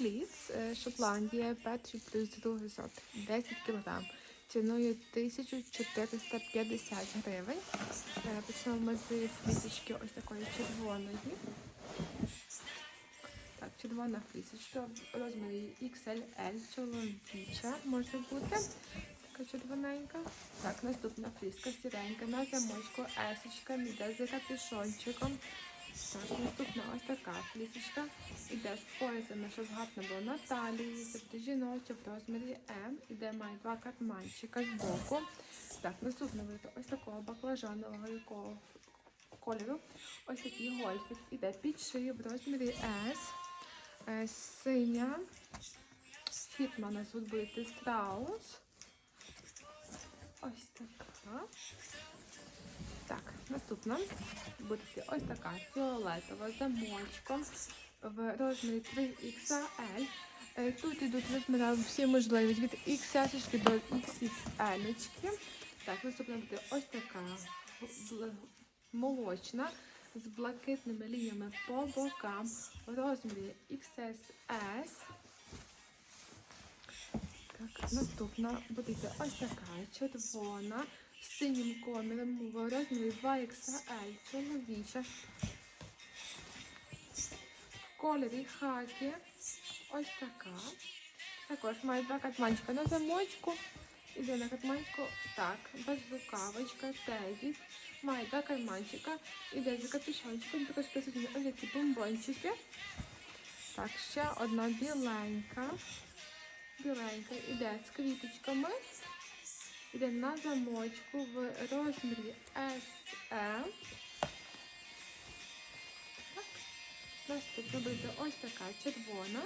фліс е, Шотландія, перший плюс другий сорт, 10 кг. Ціною 1450 гривень. Е, Почнемо з флісочки ось такої червоної. Так, червона флісочка в розмірі XLL, чоловіча може бути. Така червоненька. Так, наступна фліска сіренька на замочку, есочка, іде з капюшончиком. Так, наступна ось така флісочка. Іде з поясами, щоб гарно було на талії, тобто жіноча в розмірі М. Іде має два карманчика з боку. Так, наступна буде ось такого баклажанового якого кольору. Ось такий гольфик. Іде під шию в розмірі S. Е, Синя. У нас тут буде страус. Ось така. Наступна буде ось така фіолетова замочком в розмірі 3XL. Е, Тут йдуть розміри всі можливі від XS до XXL. Так, наступна буде ось така молочна з блакитними лініями по бокам в розмірі XSS. Так, наступна буде ось така червона синім коміром в розмірі 2XL чоловіча. В кольорі хакі. Ось така. Також має два катманчика на замочку. Іде на катманчику так, без рукавичка, теді. Має два карманчика. Іде за капюшончиком, також присутні ось такі бомбончики. Так, ще одна біленька. Біленька іде з квіточками. Іде на замочку в розмірі SM. Так. Буде ось така червона.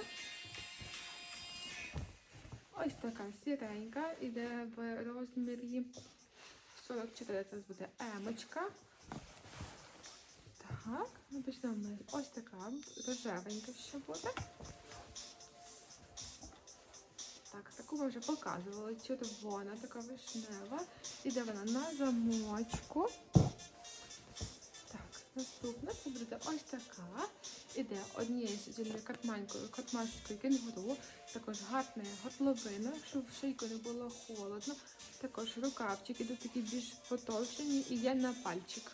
Ось така сіренька. Іде в розмірі 44. Це буде емочка. Так, почнемо. Ось така рожевенька ще буде. Ми вже показували. Червона, така вишнева. Іде вона на замочку. Так, наступна це буде ось така. Іде однією зільною катманькою, катмашкою кенгуру. Також гарна готловина, щоб в шийку не було холодно. Також рукавчики йдуть такі більш потовщені і є на пальчик.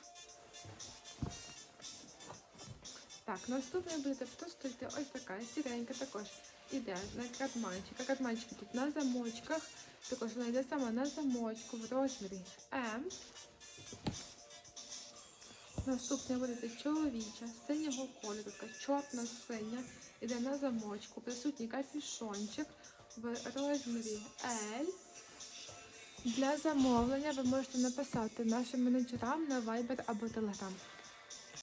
Так, наступне буде йти ось така сіренька також іде на катманчика. Катманчики тут на замочках. Також вона йде сама на замочку в розмірі М. Наступне буде чоловіча, синього кольору, така чорна синя. Іде на замочку. Присутній капюшончик в розмірі L. Для замовлення ви можете написати нашим менеджерам на Viber або Telegram.